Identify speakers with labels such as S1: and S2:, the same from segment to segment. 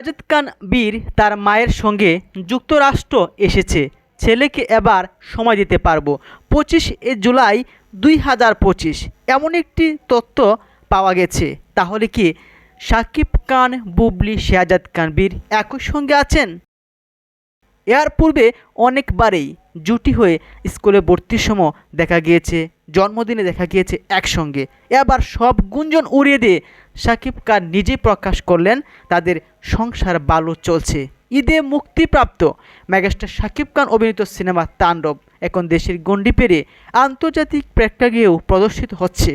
S1: সাজেদ খান বীর তার মায়ের সঙ্গে যুক্তরাষ্ট্র এসেছে। ছেলেকে এবার সময় দিতে পারব। পঁচিশ এ জুলাই দুই হাজার পঁচিশ। এমন একটি তথ্য পাওয়া গেছে। তাহলে কি সাকিব খান, বুবলি শেহাজাদ খান বীর একই সঙ্গে আছেন? এর পূর্বে অনেকবারেই জুটি হয়ে স্কুলে ভর্তির সময় দেখা গিয়েছে, জন্মদিনে দেখা গিয়েছে একসঙ্গে। এবার সব গুঞ্জন উড়িয়ে দিয়ে সাকিব খান নিজে প্রকাশ করলেন, তাদের সংসার ভালো চলছে। ঈদে মুক্তিপ্রাপ্ত মেগাস্টার সাকিব খান অভিনীত সিনেমা তাণ্ডব এখন দেশের গণ্ডি পেরে আন্তর্জাতিক প্রেক্ষাগৃহেও প্রদর্শিত হচ্ছে।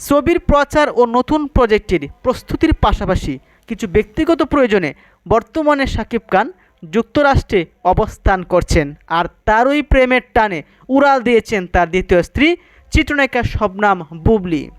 S1: ছবির প্রচার ও নতুন প্রজেক্টের প্রস্তুতির পাশাপাশি কিছু ব্যক্তিগত প্রয়োজনে বর্তমানে সাকিব খান যুক্তরাষ্ট্রে অবস্থান করছেন আর তারই প্রেমের টানে উড়াল দিয়েছেন তার দ্বিতীয় স্ত্রী, চিত্রনায়িকা শবনাম বুবলি।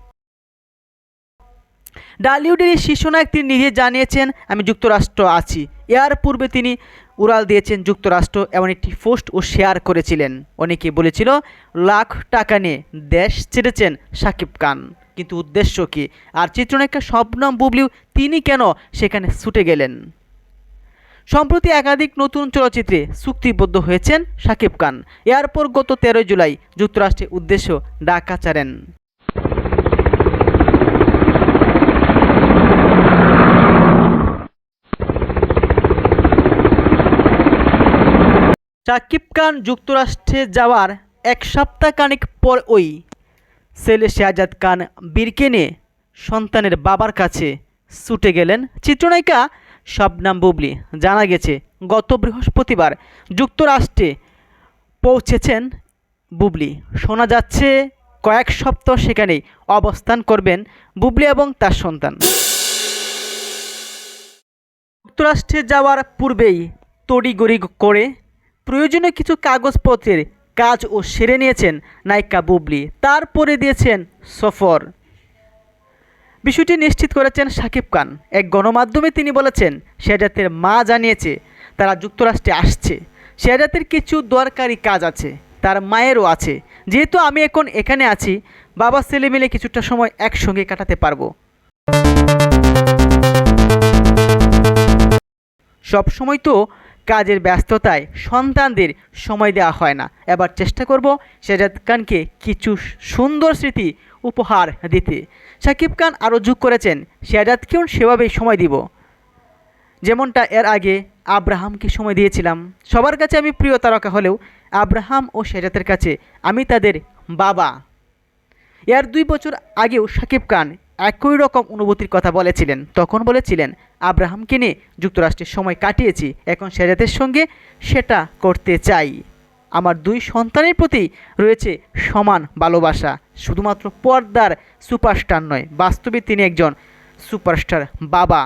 S1: ডালিউডের শীর্ষনায়ক তিনি নিজে জানিয়েছেন, আমি যুক্তরাষ্ট্র আছি। এর পূর্বে তিনি উড়াল দিয়েছেন, যুক্তরাষ্ট্র এমন একটি পোস্ট ও শেয়ার করেছিলেন। অনেকে বলেছিল, লাখ টাকা নিয়ে দেশ ছেড়েছেন সাকিব খান। কিন্তু উদ্দেশ্য কী? আর চিত্রনায়িকা শবনম বুবলিও তিনি কেন সেখানে ছুটে গেলেন? সম্প্রতি একাধিক নতুন চলচ্চিত্রে চুক্তিবদ্ধ হয়েছেন সাকিব খান। এরপর গত তেরোই জুলাই যুক্তরাষ্ট্রের উদ্দেশ্য ডাকা চারেন সাকিব খান যুক্তরাষ্ট্রে যাওয়ার এক সপ্তাহ খানিক পর ওই ছেলে শেহাজাদ খান বীরকে নিয়ে সন্তানের বাবার কাছে ছুটে গেলেন চিত্রনায়িকা শবনাম বুবলি। জানা গেছে, গত বৃহস্পতিবার যুক্তরাষ্ট্রে পৌঁছেছেন বুবলি। শোনা যাচ্ছে, কয়েক সপ্তাহ সেখানে অবস্থান করবেন বুবলি এবং তার সন্তান। যুক্তরাষ্ট্রে যাওয়ার পূর্বেই তড়িগড়ি করে প্রয়োজনীয় কিছু কাগজপত্রের কাজ ও সেরে নিয়েছেন নায়িকা বুবলি। তারপরে দিয়েছেন সফর। বিষয়টি নিশ্চিত করেছেন সাকিব খান। এক গণমাধ্যমে তিনি বলেছেন শেহজাতের মা জানিয়েছে, তারা যুক্তরাষ্ট্রে আসছে। শেহজাতের কিছু দরকারি কাজ আছে, তার মায়েরও আছে। যেহেতু আমি এখন এখানে আছি, বাবা ছেলে মিলে কিছুটা সময় একসঙ্গে কাটাতে পারব। সব সময় তো কাজের ব্যস্ততায় সন্তানদের সময় দেওয়া হয় না। এবার চেষ্টা করব শেজাদ খানকে কিছু সুন্দর স্মৃতি উপহার দিতে। সাকিব খান আরও যোগ করেছেন শেজাদকেও সেভাবেই সময় দিব। যেমনটা এর আগে আব্রাহামকে সময় দিয়েছিলাম। সবার কাছে আমি প্রিয় তারকা হলেও আব্রাহাম ও শেজাতের কাছে আমি তাদের বাবা। এর দুই বছর আগেও সাকিব খান একই রকম অনুভূতির কথা বলেছিলেন। তখন বলেছিলেন, আব্রাহামকে নিয়ে যুক্তরাষ্ট্রের সময় কাটিয়েছি, এখন শেজাতের সঙ্গে সেটা করতে চাই। আমার দুই সন্তানের প্রতি রয়েছে সমান ভালোবাসা, শুধুমাত্র পর্দার সুপারস্টার নয়, বাস্তবে তিনি একজন সুপারস্টার বাবা।